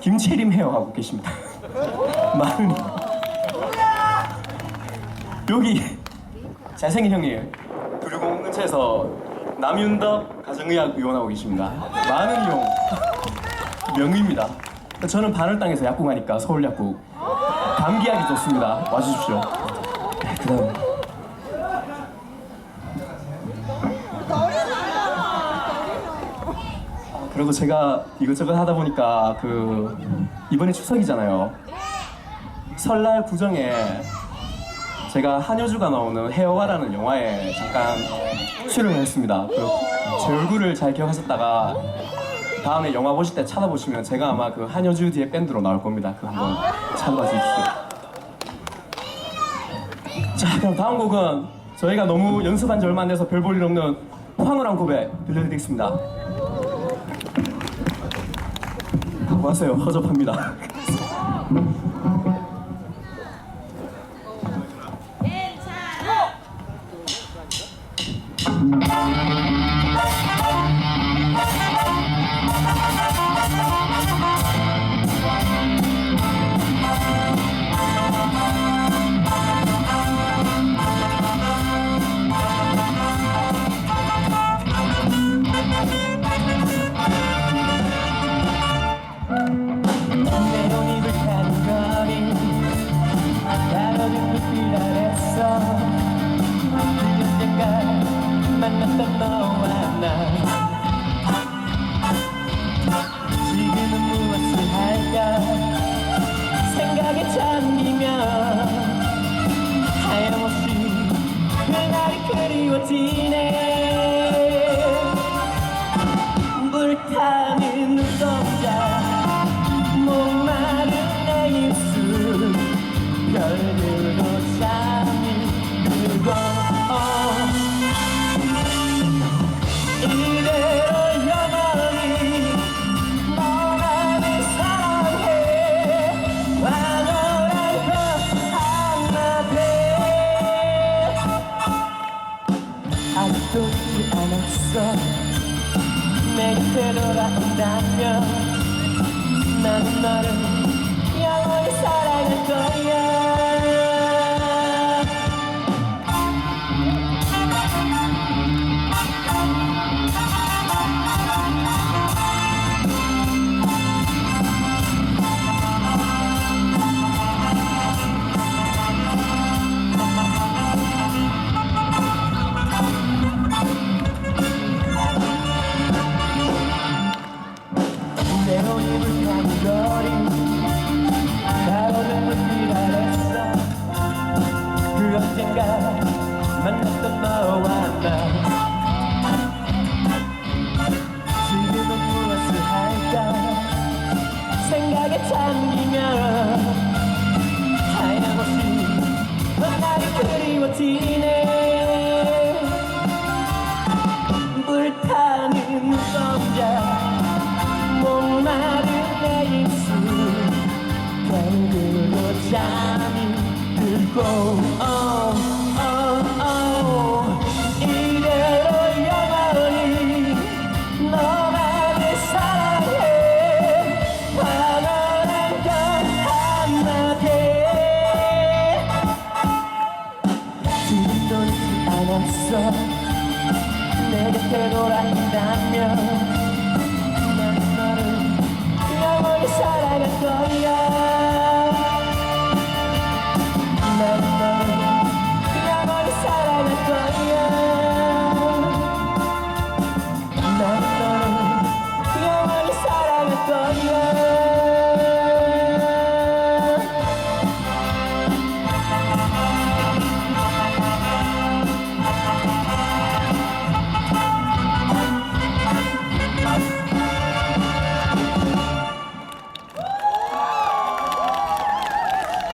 김채림 헤어 하고 계십니다. 마흔이. 여기 잘생긴 형님 근처에서 남윤덕 가정의학 의원하고 계십니다. 많은 이용 명의입니다. 저는 반월 땅에서 약국 하니까 서울 약국 감기약이 좋습니다. 와주십시오. 네, 그다음 그리고 제가 이것저것 하다 보니까 그 이번에 추석이잖아요. 설날 구정에 제가 한효주가 나오는 헤어와라는 영화에 잠깐 출연을 했습니다. 그제 얼굴을 잘 기억하셨다가 다음에 영화 보실 때 찾아보시면 제가 아마 그 한효주 뒤에 밴드로 나올 겁니다. 그 한번 참고해 주십시오. 자, 그럼 다음 곡은 저희가 너무 연습한 지 얼마 안 돼서 별 볼 일 없는 황홀한 고백 들려드리겠습니다. 뭐 하세요? 허접합니다. 내 그날이 않았어. 내 곁에 돌아온다면 나는 너를 만났던 너와 나. 지금은 무엇을 할까? 생각에 잠기면 하염없이 너날이 그리워지 oh, oh, oh. 이대로